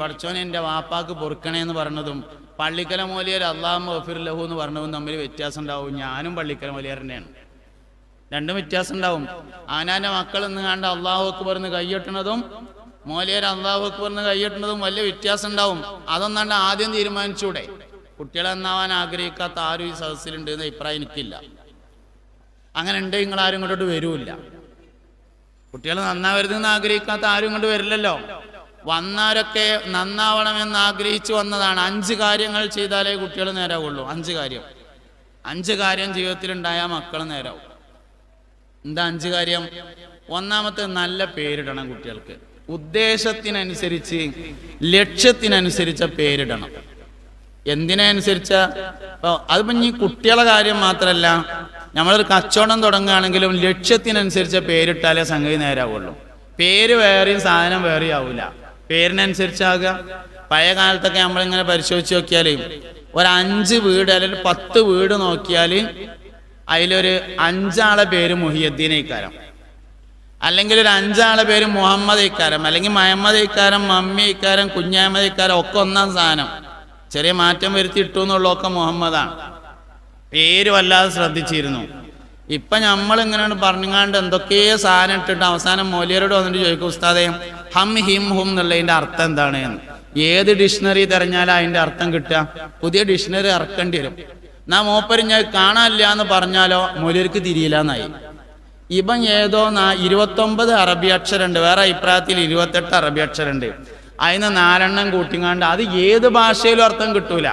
പഠിച്ചോനെ എന്റെ വാപ്പാക്ക് പൊറുക്കണേ എന്ന് പറഞ്ഞതും പള്ളിക്കല മോലിയർ അള്ളാഹു ഗഫിർ ലഹു എന്ന് പറഞ്ഞതും തമ്മിൽ വ്യത്യാസം ഉണ്ടാവും. ഞാനും പള്ളിക്കല മോലിയറിന്റെയാണ് രണ്ടും വ്യത്യാസം ഉണ്ടാവും. ആനാന്റെ മക്കൾ എന്ന് കണ്ട് അള്ളാഹു അക്ബർ എന്ന് കൈയ്യട്ടണതും മോലിയർ അള്ളാഹു അക്ബർ എന്ന് കൈയ്യട്ടണതും വലിയ വ്യത്യാസം ഉണ്ടാവും. അതൊന്നാണ്ട് ആദ്യം തീരുമാനിച്ചൂടെ. കുട്ടികളെ നന്നാവാൻ ആഗ്രഹിക്കാത്ത ആരും ഈ സദസ്സിലുണ്ട് എന്ന അഭിപ്രായം എനിക്കില്ല. അങ്ങനെ ഉണ്ട് നിങ്ങൾ ആരും ഇങ്ങോട്ട് വരൂല്ല. കുട്ടികൾ നന്നാവരുതെന്ന് ആഗ്രഹിക്കാത്ത ആരും ഇങ്ങോട്ട് വരില്ലല്ലോ. വന്നവരൊക്കെ നന്നാവണമെന്ന് ആഗ്രഹിച്ചു വന്നതാണ്. അഞ്ച് കാര്യങ്ങൾ ചെയ്താലേ കുട്ടികൾ നേരാവുള്ളൂ. അഞ്ച് കാര്യം. അഞ്ച് കാര്യം ജീവിതത്തിൽ ഉണ്ടായാൽ മക്കൾ നേരാവും. എന്താ അഞ്ച് കാര്യം? ഒന്നാമത്തെ നല്ല പേരിടണം കുട്ടികൾക്ക്. ഉദ്ദേശത്തിനനുസരിച്ച് ലക്ഷ്യത്തിനനുസരിച്ച പേരിടണം. എന്തിനനുസരിച്ച? ഇപ്പൊ അതിപ്പോ ഈ കുട്ടികളെ കാര്യം മാത്രമല്ല നമ്മളൊരു കച്ചവടം തുടങ്ങുകയാണെങ്കിലും ലക്ഷ്യത്തിനനുസരിച്ച പേരിട്ടാലേ സംഗതി നേരാവുള്ളൂ. പേര് വേറെയും സാധനം വേറെയാവില്ല പേരിനനുസരിച്ചാകുക. പഴയ കാലത്തൊക്കെ നമ്മളിങ്ങനെ പരിശോധിച്ച് നോക്കിയാൽ ഒരു അഞ്ച് വീട് അല്ലെങ്കിൽ പത്ത് വീട് നോക്കിയാൽ അതിലൊരു അഞ്ചാളെ പേര് മുഹിയദ്ദീൻ ഇക്കാരം അല്ലെങ്കിൽ ഒരു അഞ്ചാളെ പേര് മുഹമ്മദ് ഇക്കാരം അല്ലെങ്കിൽ മഹമ്മദ് ഇക്കാരം മമ്മി ഇക്കാരം കുഞ്ഞഹമ്മദ് ഇക്കാരം ഒക്കെ ഒന്നാം സാധനം ചെറിയ മാറ്റം വരുത്തി ഇട്ടു എന്നുള്ളതൊക്കെ മുഹമ്മദാണ്. പേര് വല്ലാതെ ശ്രദ്ധിച്ചിരുന്നു. ഇപ്പൊ നമ്മൾ ഇങ്ങനെയാണ് പറഞ്ഞുകാണ്ട് എന്തൊക്കെയോ സാധനം ഇട്ടിട്ട് അവസാനം മോലിയരോട് വന്നിട്ട് ചോദിക്കും ഉസ്താദെ ഹം ഹിം ഹും എന്നുള്ളതിന്റെ അർത്ഥം എന്താണ്? ഏത് ഡിക്ഷണറി തിരഞ്ഞാലും അതിന്റെ അർത്ഥം കിട്ടുക? പുതിയ ഡിക്ഷണറി ഇറക്കേണ്ടി വരും. നാ ഞാൻ കാണാനില്ല എന്ന് പറഞ്ഞാലോ മൂല്യർക്ക് തിരിയില്ല എന്നായി. ഇവൻ ഏതോ നാ ഇരുപത്തൊമ്പത് അറബി അക്ഷരമുണ്ട് വേറെ അഭിപ്രായത്തിൽ ഇരുപത്തെട്ട് അറബി അക്ഷരമുണ്ട് അതിന് നാലെണ്ണം കൂട്ടിങ്ങാണ്ട് അത് ഏത് ഭാഷയിലും അർത്ഥം കിട്ടൂല.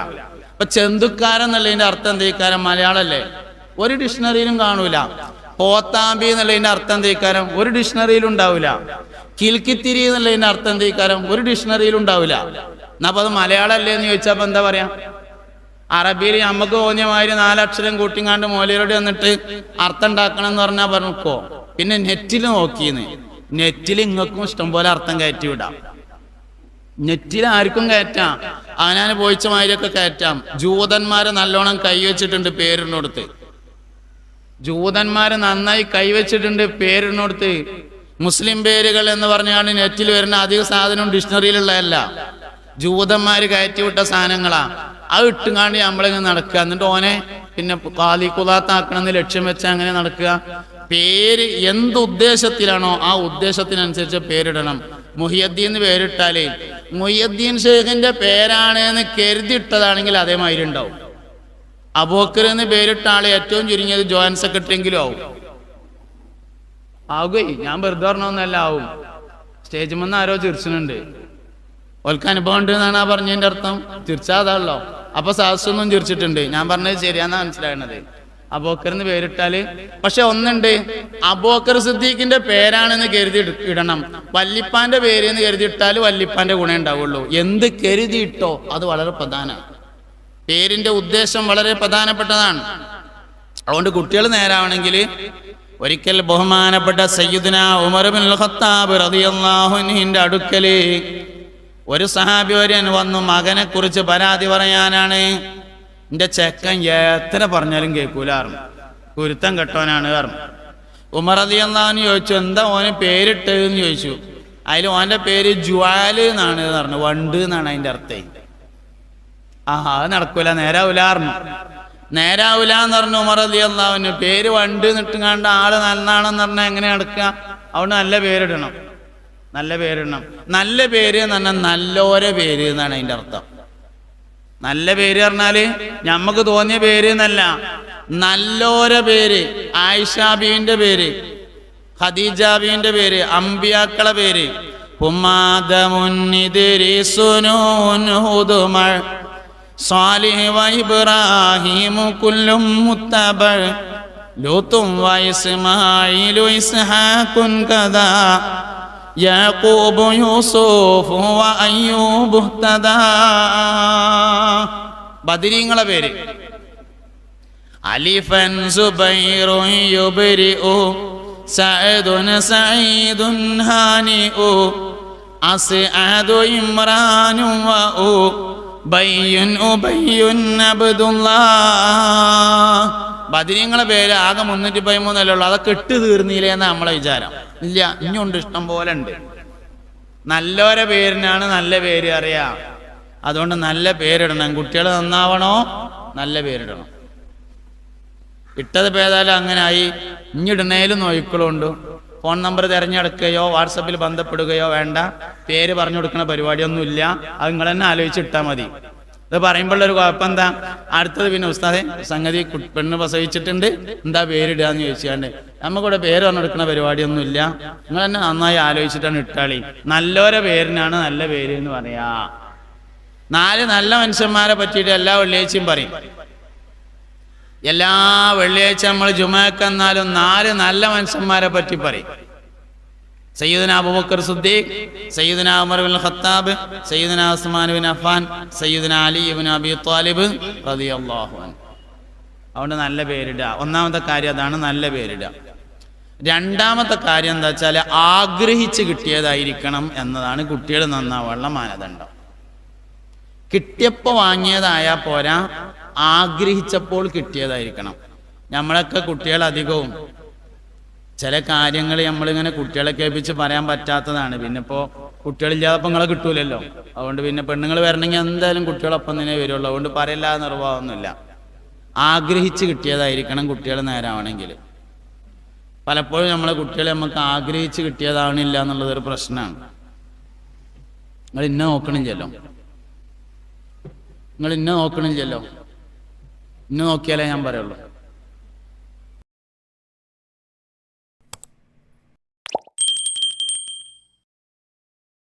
ഇപ്പൊ ചെന്തുക്കാരൻ എന്നുള്ളതിന്റെ അർത്ഥം എന്തേക്കാരം മലയാളല്ലേ? ഒരു ഡിക്ഷണറിയിലും കാണൂല. പോത്താമ്പി എന്നുള്ളതിന്റെ അർത്ഥം എന്തേക്കാരം ഒരു ഡിക്ഷണറിയിലും ഉണ്ടാവില്ല കിൽക്കിത്തിരി എന്നുള്ളതിന്റെ അർത്ഥം എന്ത് എന്തേക്കാരം ഒരു ഡിക്ഷണറിയിൽ ഉണ്ടാവില്ല. എന്നാ അത് മലയാളമല്ലേ എന്ന് ചോദിച്ചപ്പോ എന്താ പറയാ? അറബിയിൽ നമുക്ക് തോന്നിയമാതിരി നാലക്ഷരം കൂട്ടിങ്ങാണ്ട് മോലയിലൂടെ വന്നിട്ട് അർത്ഥം ഉണ്ടാക്കണം എന്ന് പറഞ്ഞാൽ പറഞ്ഞോ പിന്നെ നെറ്റിൽ നോക്കിയെന്ന്. നെറ്റിൽ ഇങ്ങൾക്കും ഇഷ്ടംപോലെ അർത്ഥം കയറ്റി വിടാം. നെറ്റിൽ ആർക്കും കയറ്റാം. അവനാന് പോയിച്ച മാതിരിയൊക്കെ കയറ്റാം. ജൂതന്മാരെ നല്ലോണം കൈവച്ചിട്ടുണ്ട് പേരിനോടുത്ത് ജൂതന്മാരെ നന്നായി കൈവച്ചിട്ടുണ്ട് പേരിനോടുത്ത് മുസ്ലിം പേരുകൾ എന്ന് പറഞ്ഞാണ് നെറ്റിൽ വരുന്ന അധിക സാധനവും ഡിക്ഷണറിയിലുള്ളതല്ല. ജൂതന്മാർ കയറ്റിവിട്ട സാധനങ്ങളാ. അത് ഇട്ടുകാണ്ട് നമ്മളിങ്ങനെ നടക്കുക. എന്നിട്ട് ഓനെ പിന്നെ കാലി കുലാത്താക്കണമെന്ന് ലക്ഷ്യം വെച്ച് അങ്ങനെ നടക്കുക. പേര് എന്ത് ഉദ്ദേശത്തിലാണോ ആ ഉദ്ദേശത്തിനനുസരിച്ച് പേരിടണം. മുഹിയദ്ദീൻ എന്ന് പേരിട്ടാലേ മുഹിയദ്ദീൻ ഷെയ്ഖിന്റെ പേരാണ് എന്ന് കരുതിയിട്ടതാണെങ്കിൽ അതേമാതിരി ഉണ്ടാവും. അബോക്കർ എന്ന് പേരിട്ട ഏറ്റവും ചുരുങ്ങിയത് ജോയിന്റ് സെക്രട്ടറി എങ്കിലും ആവും. ആവുകയെ. ഞാൻ വെറുതെ പറഞ്ഞൊന്നല്ല ആവും. സ്റ്റേജ് വന്ന് ആരോ ചിരിച്ചിട്ടുണ്ട്. ഓൽക്ക് അനുഭവം ഉണ്ട് എന്നാണ് ആ പറഞ്ഞതിന്റെ അർത്ഥം. ചിരിച്ചാതാണല്ലോ അപ്പൊ സാഹസൊന്നും ചിരിച്ചിട്ടുണ്ട്. ഞാൻ പറഞ്ഞത് ശരിയാന്നാ മനസ്സിലായത് അബോക്കർ പേരിട്ടാൽ. പക്ഷെ ഒന്നുണ്ട്. അബോക്കർ സിദ്ദീഖിന്റെ പേരാണെന്ന് കരുതി ഇടണം. വല്ലിപ്പാന്റെ പേര് എന്ന് കരുതിയിട്ടാൽ വല്ലിപ്പാന്റെ ഗുണം ഉണ്ടാവുള്ളൂ. എന്ത് കരുതിയിട്ടോ അത് വളരെ പ്രധാനമാണ് പേരിന്റെ ഉദ്ദേശം വളരെ പ്രധാനപ്പെട്ടതാണ്. അതുകൊണ്ട് കുട്ടികൾ നേരാവണമെങ്കിൽ ഒരിക്കൽ ബഹുമാനപ്പെട്ട സയ്യിദ്ന ഉമർബിൻ ഖത്താബ് അൻഹുവിന്റെ അടുക്കൽ ഒരു സഹാബിവര്യൻ വന്നു മകനെ കുറിച്ച് പരാതി പറയാനാണ്. എന്റെ ചെക്കൻ എത്ര പറഞ്ഞാലും കേൾക്കൂലാറും കുരുത്തം കെട്ടോനാണ് കാരണം ഉമർ റളിയല്ലാഹു ചോദിച്ചു എന്താ ഓന് പേരിട്ടതെന്ന് ചോദിച്ചു. അതിൽ ഓന്റെ പേര് ജ്വാൽ എന്നാണ് പറഞ്ഞു. വണ്ട് എന്നാണ് അതിന്റെ അർത്ഥം. ആ അത് നടക്കൂല നേരാവൂലാർന്നു നേരാവൂല എന്ന് പറഞ്ഞു ഉമർ അലി അള്ളാവിന് പേര് വണ്ട് നിട്ടുങ്ങാണ്ട് ആൾ നന്നാണെന്ന് പറഞ്ഞാൽ എങ്ങനെ നടക്കുക അവിടെ നല്ല പേരിടണം. നല്ല പേരിടണം. നല്ല പേര് എന്ന് പറഞ്ഞാൽ നല്ലോരെ പേര് എന്നാണ് അതിന്റെ അർത്ഥം. നല്ല പേര് പറഞ്ഞാൽ ഞമ്മക്ക് തോന്നിയ പേര് എന്നല്ല. നല്ലോരെ പേര്. ആയിഷാബീവിന്റെ പേര്. ഖദീജാബീവിന്റെ പേര്. അമ്പിയാക്കളെ പേര്. പുമാദമുന്നിതിരിസുനൂനുഹുദുമൾ സാലിഹ് വൈബ്രാഹിമു കുല്ലും മുത്തബൾ. ലൂത്തും വഇസ്മായിലു ഇസ്ഹാഖുൻ കദാ. യാക്കൂബു വ വഅയ്യൂബു ഇഹ്തദാ ബദരീങ്ങളെ പേര്. അലിഫൻ സുബൈറു യുബ്രിഉ സഅദുൻ സഈദുൻ ഹാനിഉ അസ്അദു ഇമ്രാനു വ അബ്ദുല്ലാ ബദരീങ്ങളെ പേര് ആകെ മുന്നൂറ്റി പതിമൂന്നല്ലേ ഉള്ളൂ. അതൊക്കെ ഇട്ട് തീർന്നില്ലേ എന്നാ നമ്മളെ വിചാരം. ഇല്ല ഇനിയുണ്ട് ഇഷ്ടം പോലെ ഉണ്ട്. നല്ലവരെ പേരിനാണ് നല്ല പേര് അറിയാം. അതുകൊണ്ട് നല്ല പേരിടണം. കുട്ടികൾ നന്നാവണോ? നല്ല പേരിടണം. ഇട്ടത് പേതാലും അങ്ങനെ ആയി. ഇഞ്ഞിടണേലും നോയിക്കളുണ്ട് ഫോൺ നമ്പർ തിരഞ്ഞെടുക്കുകയോ വാട്സപ്പിൽ ബന്ധപ്പെടുകയോ വേണ്ട. പേര് പറഞ്ഞു കൊടുക്കുന്ന പരിപാടിയൊന്നുമില്ല. അത് നിങ്ങൾ തന്നെ ആലോചിച്ചിട്ടാൽ മതി. ഇത് പറയുമ്പോഴുള്ളൊരു കുഴപ്പം എന്താ? അടുത്തത് പിന്നെ ഉസ്താദെ സംഗതി പെണ്ണ് പ്രസവിച്ചിട്ടുണ്ട്. എന്താ പേരിടാന്ന് ചോദിച്ചാണ്ട്. നമുക്കിവിടെ പേര് പറഞ്ഞു കൊടുക്കുന്ന പരിപാടിയൊന്നുമില്ല. നിങ്ങൾ തന്നെ നന്നായി ആലോചിച്ചിട്ടാണ് ഇട്ടാളി. നല്ലോരെ പേരിനാണ് നല്ല പേര് എന്ന് പറയാ. നാല് നല്ല മനുഷ്യന്മാരെ പറ്റിയിട്ട് എല്ലാ വെള്ളിയാഴ്ചയും പറയും. എല്ലാ വെള്ളിയാഴ്ച നമ്മൾ ജുമാക്കെന്നാലും നാല് നല്ല മനുഷ്യന്മാരെ പറ്റി പറയും. സയ്യിദന അബൂബക്കർ സുദ്ദീഖ് സയ്യിദന ഉമർ ബിൻ ഖത്താബ് സയ്യിദന ഉസ്മാൻ ബിൻ അഫാൻ സയ്യിദന അലി ബിൻ അബി താലിബ് റളിയല്ലാഹു അൻഹു. അതുകൊണ്ട് നല്ല പേരിടുക. ഒന്നാമത്തെ കാര്യം അതാണ് നല്ല പേരിടുക. രണ്ടാമത്തെ കാര്യം എന്താ വെച്ചാൽ ആഗ്രഹിച്ച് കിട്ടിയതായിരിക്കണം എന്നതാണ് കുട്ടികൾ നന്നാവാനുള്ള മാനദണ്ഡം. കിട്ടിയപ്പോൾ വാങ്ങിയതായാൽ പോരാ ആഗ്രഹിച്ചപ്പോൾ കിട്ടിയതായിരിക്കണം. നമ്മളൊക്കെ കുട്ടികൾ അധികവും ചില കാര്യങ്ങൾ നമ്മളിങ്ങനെ കുട്ടികളെ കേൾപ്പിച്ച് പറയാൻ പറ്റാത്തതാണ്. പിന്നെ ഇപ്പോൾ കുട്ടികളില്ലാതെ നിങ്ങളെ കിട്ടൂലല്ലോ. അതുകൊണ്ട് പിന്നെ പെണ്ണുങ്ങൾ വരണമെങ്കിൽ എന്തായാലും കുട്ടികളൊപ്പം തന്നെ വരുള്ളൂ. അതുകൊണ്ട് പറയില്ലാതെ നിർവാഹമൊന്നുമില്ല. ആഗ്രഹിച്ച് കിട്ടിയതായിരിക്കണം കുട്ടികൾ നേരാവണമെങ്കിൽ. പലപ്പോഴും നമ്മളെ കുട്ടികളെ നമുക്ക് ആഗ്രഹിച്ച് കിട്ടിയതാവണില്ല എന്നുള്ളതൊരു പ്രശ്നമാണ്. നിങ്ങൾ ഇന്നെ നോക്കണില്ലല്ലോ. നിങ്ങൾ ഇന്നെ നോക്കണില്ലല്ലോ. ഇന്നെ നോക്കിയാലേ ഞാൻ പറയുള്ളൂ.